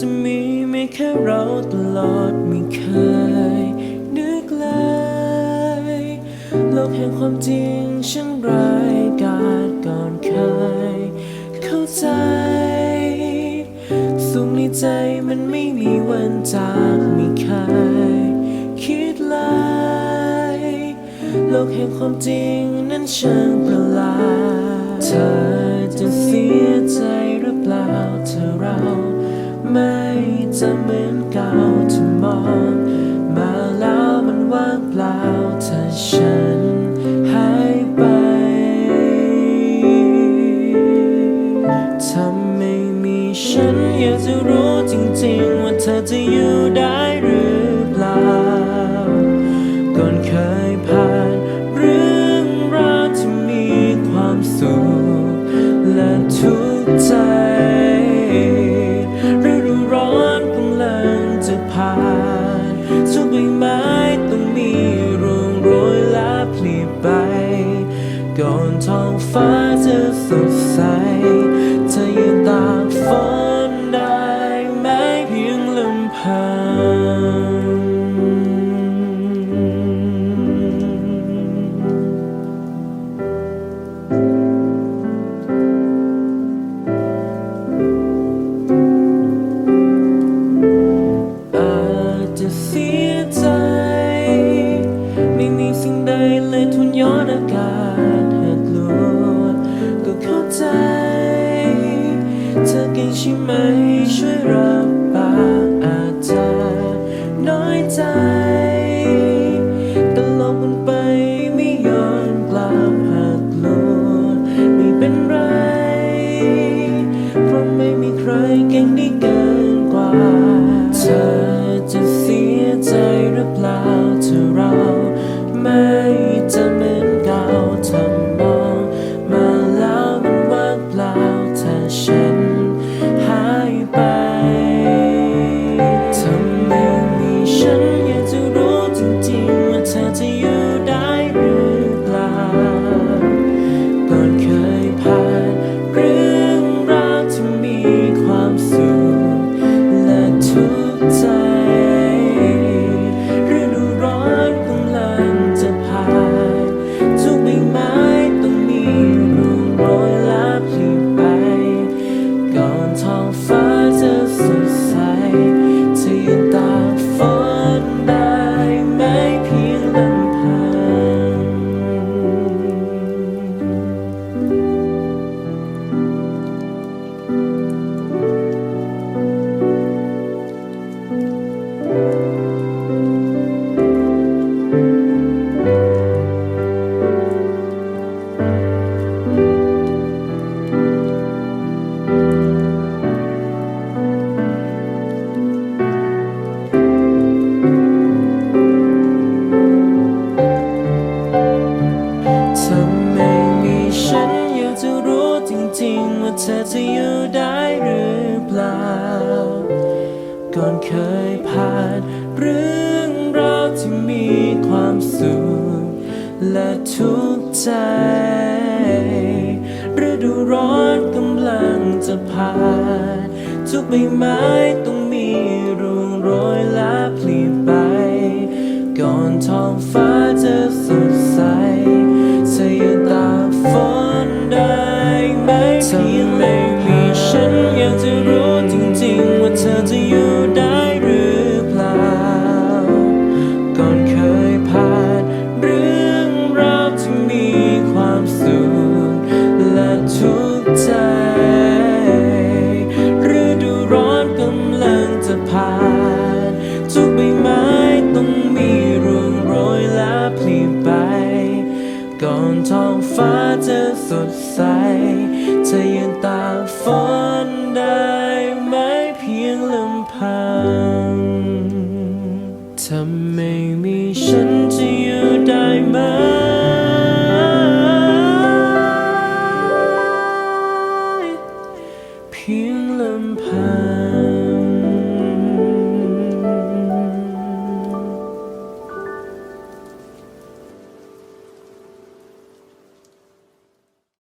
จะมีไม่แค่เราตลอดไม่เคยนึกเลยโลกแห่งความจริงช่างร้ายกาจก่อนเคยเข้าใจสุขในใจมันไม่มีวันจากไม่เคยคิดเลยโลกแห่งความจริงนั้นช่างประหลาดเธอจะเสียใจหรือเปล่าถ้าเรา ไม่จะเหมือนเก่าจะมอง มาแล้วมันว่างเปล่าถ้าฉันหายไปถ้าไม่มีฉันอยากจะรู้จริงๆ ว่าเธอจะอยู่ ก่อนท้องฟ้าจะสดใสเธอยืนตากฝน กินใช่ไหมช่วยรับปากอาจจะน้อยใจ ริงว่าเธอจะอยู่ได้หรือเปล่า ก่อนเคยผ่านเรื่องราวที่มีความสุขและทุกข์ใจฤดูร้อนกำลังจะผ่านทุกใบไม้ต้องมีร่วงโรยและพลีไปก่อน ไหมเพียงไม่มี จะยืนตากฝนได้